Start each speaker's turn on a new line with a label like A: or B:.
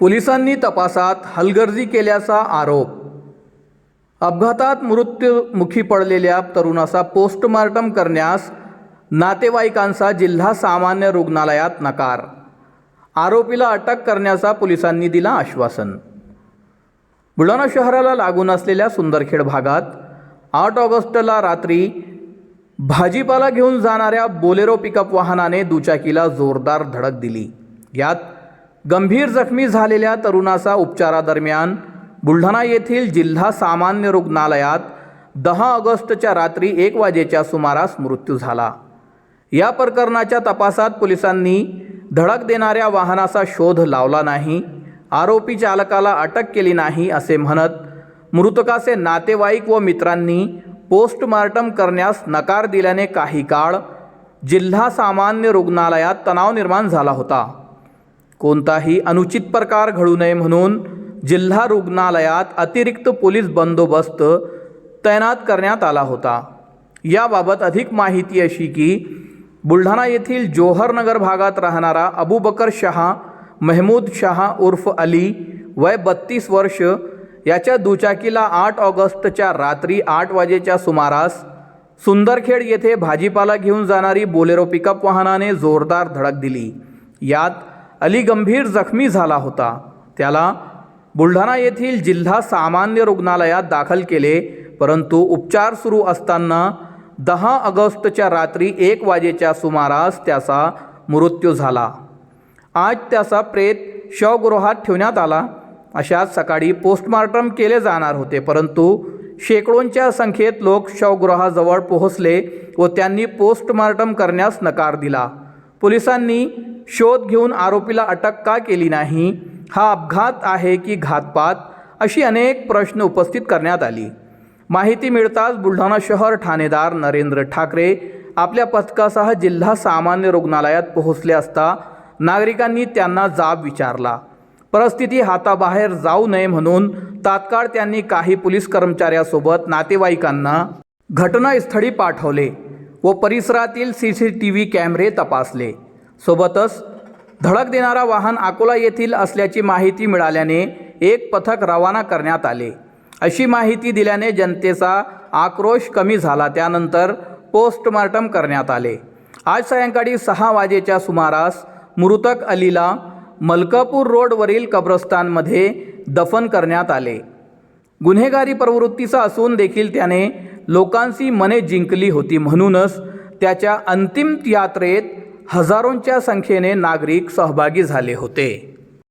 A: पोलिसांनी तपासात हलगर्जी केल्याचा आरोप. अपघातात मृत्यूमुखी पडलेल्या तरुणाचा पोस्टमार्टम करण्यास नातेवाईकांचा जिल्हा सामान्य रुग्णालयात नकार. आरोपीला अटक करण्याचा पोलिसांनी दिला आश्वासन. बुलढाणा शहराला लागून असलेल्या सुंदरखेड भागात आठ ऑगस्टला रात्री भाजीपाला घेऊन जाणाऱ्या बोलेरो पिकअप वाहनाने दुचाकीला जोरदार धडक दिली. यात गंभीर जखमी झालेल्या तरुणाचा उपचारादरम्यान बुलढाणा येथील जिल्हा सामान्य रुग्णालयात दहा ऑगस्टच्या रात्री एक वाजेच्या सुमारास मृत्यू झाला. या प्रकरणाच्या तपासात पोलिसांनी धडक देणाऱ्या वाहनाचा शोध लावला नाही आरोपी चालकाला अटक केली नाही असे म्हणत मृतकाचे नातेवाईक व मित्रांनी पोस्टमार्टम करण्यास नकार दिल्याने काही काळ जिल्हा सामान्य रुग्णालयात तणाव निर्माण झाला होता. कोणताही अनुचित प्रकार घडू नये म्हणून जिल्हा रुग्णालयात अतिरिक्त पोलीस बंदोबस्त तैनात करण्यात आला होता. याबाबत अधिक माहिती अशी की बुलढाणा येथील जोहरनगर भागात राहणारा अबूबकर शहा महमूद शहा उर्फ अली वय बत्तीस वर्ष याच्या दुचाकीला आठ ऑगस्टच्या रात्री आठ वाजेच्या सुमारास सुंदरखेड येथे भाजीपाला घेऊन जाणारी बोलेरो पिकअप वाहनाने जोरदार धडक दिली. यात अली गंभीर जखमी झाला होता. त्याला बुलढाणा येथील जिल्हा सामान्य रुग्णालयात दाखल केले परंतु उपचार सुरू असताना दहा ऑगस्टच्या रात्री एक वाजेच्या सुमारास त्याचा मृत्यू झाला. आज त्याचा प्रेत शवगृहात ठेवण्यात आला. अशाच सकाळी पोस्टमार्टम केले जाणार होते परंतु शेकडोंच्या संख्येत लोक शवगृहाजवळ पोहोचले व त्यांनी पोस्टमार्टम करण्यास नकार दिला. पोलिसांनी शोध घेऊन आरोपीला अटक का केली नाही? हा अपघात आहे की घातपात? अशी अनेक प्रश्न उपस्थित करण्यात आली. माहिती मिळताच बुलढाणा शहर ठाणेदार नरेंद्र ठाकरे आपल्या पथकासह जिल्हा सामान्य रुग्णालयात पोहोचले असता नागरिकांनी त्यांना जाब विचारला. परिस्थिती हाताबाहेर जाऊ नये म्हणून तात्काळ त्यांनी काही पोलीस कर्मचाऱ्यासोबत नातेवाईकांना घटनास्थळी पाठवले व परिसरातील सी सी टी व्ही कॅमेरे तपासले. सोबतच धडक देणारा वाहन अकोला येथील असल्याची माहिती मिळाल्याने एक पथक रवाना करण्यात आले. अशी माहिती दिल्याने जनतेचा आक्रोश कमी झाला. त्यानंतर पोस्टमार्टम करण्यात आले. आज सायंकाळी सहा वाजेच्या सुमारास मृतक अलीला मलकापूर रोडवरील कब्रस्तानमध्ये दफन करण्यात आले. गुन्हेगारी प्रवृत्तीचा असून देखील त्याने लोकांची मने जिंकली होती म्हणूनच त्याच्या अंतिम यात्रेत हजारोंच्या संख्येने नागरिक सहभागी झाले होते.